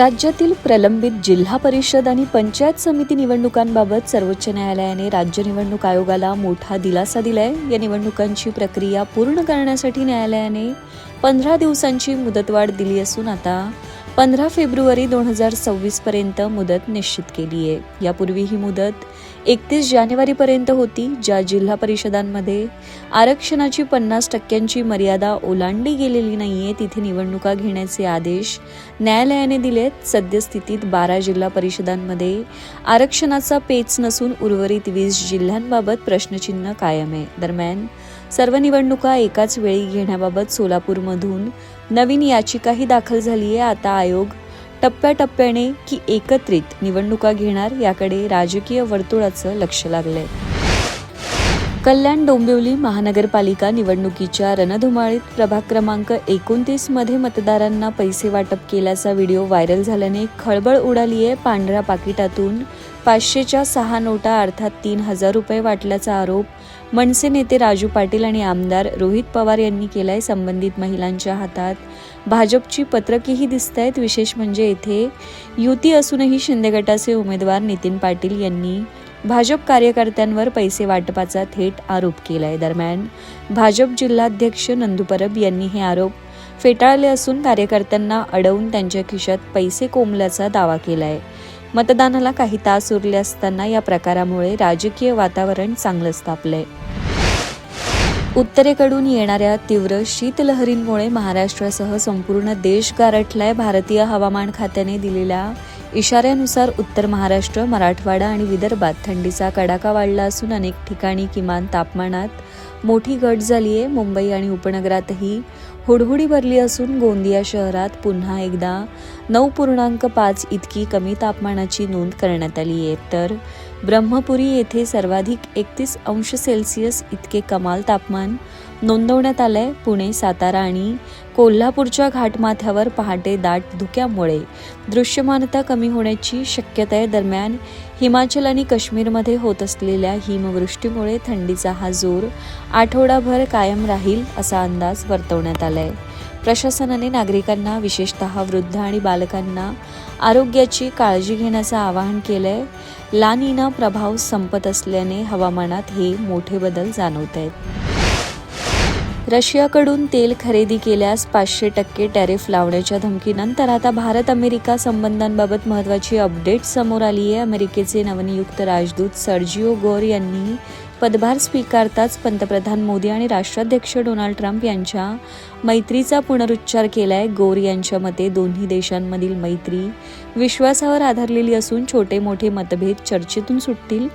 राज्यातील प्रलंबित जिल्हा परिषद आणि पंचायत समिती निवडणुकांबाबत सर्वोच्च न्यायालयाने राज्य निवडणूक आयोगाला मोठा दिलासा दिलाय. या निवडणुकांची प्रक्रिया पूर्ण करण्यासाठी न्यायालयाने पंधरा दिवसांची मुदतवाढ दिली असून आता पंधरा फेब्रुवारी दोन हजार सव्वीसपर्यंत मुदत निश्चित केली आहे. यापूर्वी ही मुदत एकतीस जानेवारीपर्यंत होती ज्या जिल्हा परिषदांमध्ये आरक्षणाची पन्नास टक्क्यांची मर्यादा ओलांडली गेलेली नाहीये तिथे निवडणुका घेण्याचे आदेश न्यायालयाने दिलेत. सद्यस्थितीत बारा जिल्हा परिषदांमध्ये आरक्षणाचा पेच नसून उर्वरित वीस जिल्ह्यांबाबत प्रश्नचिन्ह कायम आहे. दरम्यान सर्व निवडणुका एकाच वेळी घेण्याबाबत सोलापूरमधून नवीन याचिकाही दाखल झाली आहे आता आयोग टप्प्याटप्प्याने की एकत्रित निवडणुका घेणार याकडे राजकीय वर्तुळाचं लक्ष लागलंय. कल्याण डोंबिवली महानगरपालिका निवडणुकीच्या रणधुमाळीत प्रभाग क्रमांक एकोणतीसमध्ये मतदारांना पैसे वाटप केल्याचा व्हिडिओ व्हायरल झाल्याने खळबळ उडाली आहे पांढऱ्या पाकिटातून पाचशेच्या सहा नोटा अर्थात तीन हजार रुपये वाटल्याचा आरोप मनसे नेते राजू पाटील आणि आमदार रोहित पवार यांनी केलाय संबंधित महिलांच्या हातात. भाजपची पत्रकेही दिसत आहेत विशेष म्हणजे येथे युती असूनही शिंदे गटाचे उमेदवार नितीन पाटील यांनी भाजप कार्यकर्त्यांवर पैसे वाटपाचा थेट आरोप केलाय. दरम्यान भाजप जिल्हाध्यक्ष नंदू परब यांनी हे आरोप फेटाळले असून कार्यकर्त्यांना अडवून त्यांच्या खिशात पैसे कोंबल्याचा दावा केलाय. मतदानाला काही तास उरले असताना या प्रकारामुळे राजकीय वातावरण चांगलंच तापलंय. उत्तरेकडून येणाऱ्या तीव्र शीतलहरींमुळे महाराष्ट्रासह संपूर्ण देश गारठलाय. भारतीय हवामान खात्याने दिलेल्या इशाऱ्यानुसार उत्तर महाराष्ट्र मराठवाडा आणि विदर्भात थंडीचा कडाका वाढला असून अनेक ठिकाणी किमान तापमानात मोठी घट झाली आहे. मुंबई आणि उपनगरातही हुडहुडी भरली असून गोंदिया शहरात पुन्हा एकदा नऊ पूर्णांक पाच इतकी कमी तापमानाची नोंद करण्यात आली आहे. तर ब्रह्मपुरी येथे सर्वाधिक एकतीस अंश सेल्सिअस इतके कमाल तापमान नोंदवण्यात आलंय. पुणे सातारा आणि कोल्हापूरच्या घाटमाथ्यावर पहाटे दाट धुक्यामुळे दृश्यमानता कमी होण्याची शक्यता आहे. दरम्यान हिमाचल आणि काश्मीरमध्ये होत असलेल्या हिमवृष्टीमुळे थंडीचा हा जोर आठवडाभर कायम राहील असा अंदाज वर्तवण्यात आलाय. प्रशासनाने नागरिकांना विशेषतः वृद्ध आणि बालकांना आरोग्याची काळजी घेण्याचं आवाहन केलंय. लानिना प्रभाव संपत असल्याने हवामानात हे मोठे बदल जाणवत आहेत. रशियाकडून तेल खरेदी केल्यास पाचशे टक्के टॅरिफ लावण्याच्या धमकीनंतर आता भारत अमेरिका संबंधांबाबत महत्त्वाची अपडेट समोर आली आहे अमेरिकेचे नवनियुक्त राजदूत सर्जिओ गोर यांनी पदभार स्वीकारताच पंतप्रधान मोदी आणि राष्ट्राध्यक्ष डोनाल्ड ट्रम्प यांच्या मैत्रीचा पुनरुच्चार केलाय. गोर यांच्या मते दोन्ही देशांमधील मैत्री विश्वासावर आधारलेली असून छोटे मोठे मतभेद चर्चेतून सुटतील.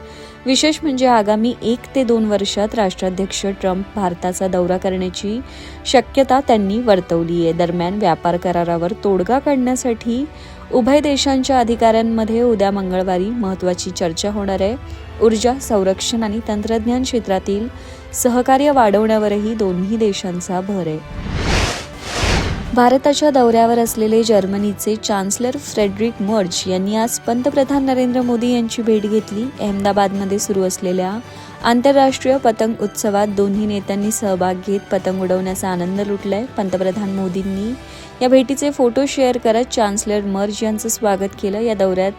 विशेष म्हणजे आगामी एक ते दोन वर्षात राष्ट्राध्यक्ष ट्रम्प भारताचा दौरा करण्याची शक्यता त्यांनी वर्तवली आहे दरम्यान व्यापार करारावर तोडगा काढण्यासाठी उभय देशांच्या अधिकाऱ्यांमध्ये उद्या मंगळवारी महत्त्वाची चर्चा होणार आहे. ऊर्जा संरक्षण आणि तंत्रज्ञान क्षेत्रातील सहकार्य वाढवण्यावरही दोन्ही देशांचा भर आहे. भारताच्या दौऱ्यावर असलेले जर्मनीचे चान्सलर फ्रेडरिक मर्च यांनी आज पंतप्रधान नरेंद्र मोदी यांची भेट घेतली. अहमदाबादमध्ये सुरू असलेल्या आंतरराष्ट्रीय पतंग उत्सवात दोन्ही नेत्यांनी सहभाग घेत पतंग उडवण्याचा आनंद लुटलाय. पंतप्रधान मोदींनी या भेटीचे फोटो शेअर करत चान्सलर मर्ज यांचं स्वागत केलं. या दौऱ्यात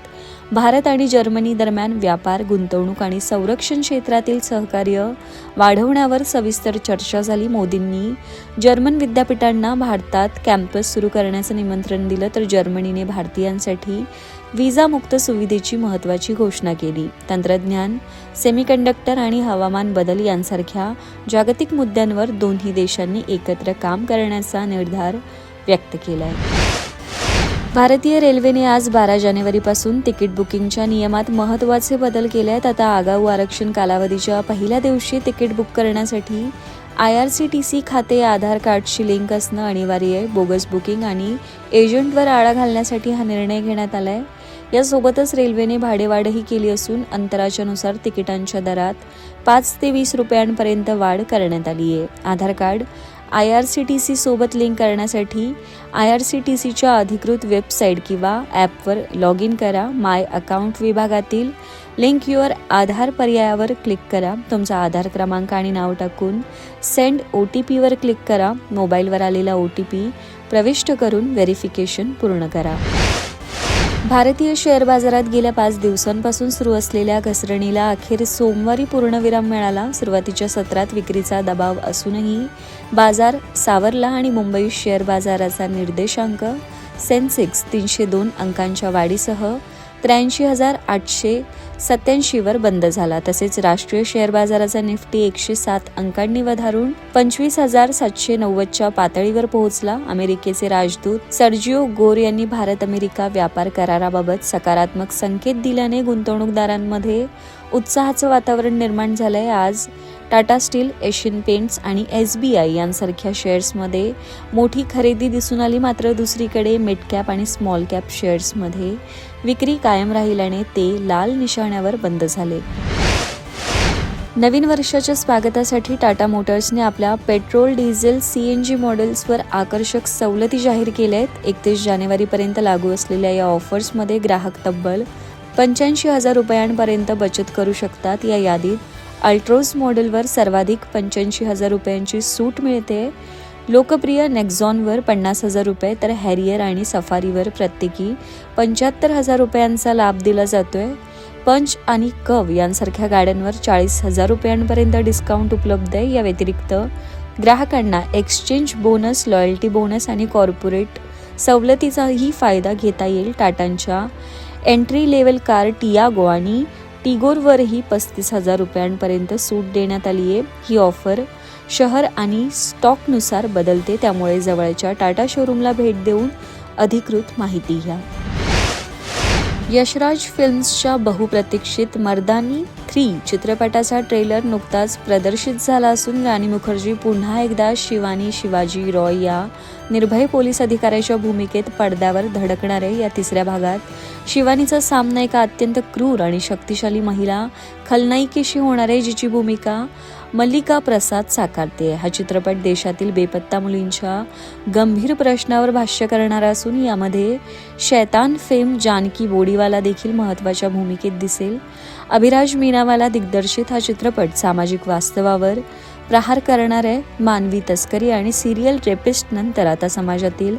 भारत आणि जर्मनी दरम्यान व्यापार गुंतवणूक आणि संरक्षण क्षेत्रातील सहकार्य वाढवण्यावर सविस्तर चर्चा झाली. मोदींनी जर्मन विद्यापीठांना भारतात कॅम्पस सुरू करण्याचं निमंत्रण दिलं. तर जर्मनीने भारतीयांसाठी विजामुक्त सुविधेची महत्त्वाची घोषणा केली. तंत्रज्ञान सेमीकंडक्टर आणि हवामान बदल यांसारख्या जागतिक मुद्द्यांवर दोन्ही देशांनी एकत्र काम करण्याचा निर्धार व्यक्त केला आहे भारतीय रेल्वेने आज बारा जानेवारीपासून तिकीट बुकिंगच्या नियमात महत्त्वाचे बदल केले आहेत आता आगाऊ आरक्षण कालावधीच्या पहिल्या दिवशी तिकीट बुक करण्यासाठी I R C T C खाते आधार कार्डशी लिंक असणं अनिवार्य आहे. बोगस बुकिंग आणि एजंटवर आळा घालण्यासाठी हा निर्णय घेण्यात आला आहे यासोबतच रेल्वेने भाडेवाढही केली असून अंतराच्यानुसार तिकिटांच्या दरात पाच ते वीस रुपयांपर्यंत वाढ करण्यात आली आहे. Aadhaar card I R C T C सोबत लिंक करण्यासाठी आय आर सी टी सीच्या अधिकृत वेबसाईट किंवा ॲपवर लॉग इन करा. माय अकाउंट विभागातील लिंक युअर आधार पर्यायावर क्लिक करा. तुमचा आधार क्रमांक आणि नाव टाकून सेंड ओ टी पीवर क्लिक करा. मोबाईलवर आलेला ओ टी पी प्रविष्ट करून व्हेरिफिकेशन पूर्ण करा. भारतीय शेअर बाजारात गेल्या पाच दिवसांपासून सुरू असलेल्या घसरणीला अखेर सोमवारी पूर्णविराम मिळाला. सुरुवातीच्या सत्रात विक्रीचा दबाव असूनही बाजार सावरला आणि मुंबई शेअर बाजाराचा निर्देशांक सेन्सेक्स तीनशे दोन अंकांच्या वाढीसह त्र्याऐंशी हजार आठशे सत्याऐंशीवर बंद झाला. तसेच राष्ट्रीय शेअर बाजाराचा निफ्टी एकशे सात अंकांनी वधारून पंचवीस हजार सातशे नव्वदच्या पातळीवर पोहोचला. अमेरिकेचे राजदूत सर्जिओ गोर यांनी भारत अमेरिका व्यापार कराराबाबत सकारात्मक संकेत दिल्याने गुंतवणूकदारांमध्ये उत्साहाचं वातावरण निर्माण झालंय. आज टाटा स्टील एशियन पेंट्स आणि एस बी आय यांसारख्या शेअर्समध्ये मोठी खरेदी दिसून आली. मात्र दुसरीकडे मिड कॅप आणि स्मॉल कॅप शेअर्समध्ये विक्री कायम राहिल्याने ते लाल निशाण्यावर बंद झाले. नवीन वर्षाच्या स्वागतासाठी टाटा मोटर्सने आपल्या petrol diesel C N G मॉडेल्सवर आकर्षक सवलती जाहीर केल्या आहेत. एकतीस जानेवारीपर्यंत लागू असलेल्या या ऑफर्समध्ये ग्राहक तब्बल पंच्याऐंशी हजार रुपयांपर्यंत बचत करू शकतात. या यादीत अल्ट्रोज मॉडेलवर सर्वाधिक पंच्याऐंशी हजार रुपयांची सूट मिळते. लोकप्रिय नेक्झॉनवर पन्नास हजार रुपये तर हॅरियर आणि सफारीवर प्रत्येकी पंच्याहत्तर हजार रुपयांचा लाभ दिला जातोय. पंच आणि कव यांसारख्या गाड्यांवर चाळीस हजार रुपयांपर्यंत डिस्काउंट उपलब्ध आहे. या व्यतिरिक्त ग्राहकांना एक्सचेंज बोनस लॉयल्टी बोनस आणि कॉर्पोरेट सवलतीचाही फायदा घेता येईल. टाटांच्या एंट्री लेवल कार टियागो आणि टिगोरवरही पस्तीस हजार रुपयांपर्यंत सूट देण्यात आली आहे. ही ऑफर शहर आणि स्टॉकनुसार बदलते त्यामुळे जवळच्या टाटा शोरूमला भेट देऊन अधिकृत माहिती घ्या. यशराज फिल्म्सच्या बहुप्रतीक्षित मर्दानी थ्री चित्रपटाचा ट्रेलर नुकताच प्रदर्शित झाला असून राणी मुखर्जी पुन्हा एकदा शिवानी शिवाजी रॉय या निर्भय पोलीस अधिकाऱ्याच्या भूमिकेत पडद्यावर धडकणारे या तिसऱ्या भागात. शिवानीचा सामना एका अत्यंत क्रूर आणि शक्तिशाली महिला खलनायिकेशी होणार आहे जिची भूमिका मल्लिका प्रसाद साकारते. हा चित्रपट देशातील बेपत्ता मुलींच्या गंभीर प्रश्नावर भाष्य करणारा असून यामध्ये शैतान फेम जानकी बोडीवाला देखील महत्त्वाच्या भूमिकेत दिसेल. अभिराज मीनावाला दिग्दर्शित हा चित्रपट सामाजिक वास्तवावर प्रहार करणारे मानवी तस्करी आणि सिरियल रेपिस्ट नंतर आता समाजातील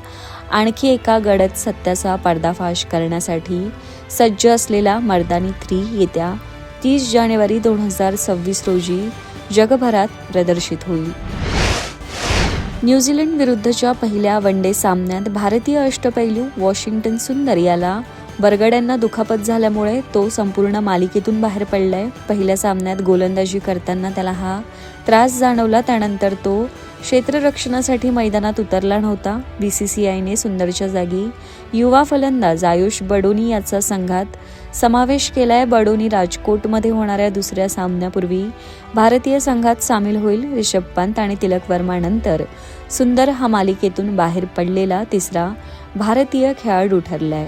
आणखी एका गडद सत्याचा पर्दाफाश करण्यासाठी सज्ज असलेला मर्दानी थ्री येत्या तीस जानेवारी दोन हजार सव्वीस रोजी जगभरात प्रदर्शित होईल. न्यूझीलंड विरुद्धच्या पहिल्या वन डे सामन्यात भारतीय अष्टपैलू वॉशिंग्टन सुंदर याला बरगड्यांना दुखापत झाल्यामुळे तो संपूर्ण मालिकेतून बाहेर पडलाय. पहिल्या सामन्यात गोलंदाजी करताना त्याला हा त्रास जाणवला. त्यानंतर तो क्षेत्ररक्षणासाठी मैदानात उतरला नव्हता. बी सी सी आयने सुंदरच्या जागी युवा फलंदाज आयुष बडोनी याचा संघात समावेश केलाय. बडोनी राजकोटमध्ये होणाऱ्या दुसऱ्या सामन्यापूर्वी भारतीय संघात सामील होईल. रिषभ पंत आणि तिलक वर्मानंतर सुंदर हा मालिकेतून बाहेर पडलेला तिसरा भारतीय खेळाडू ठरलाय.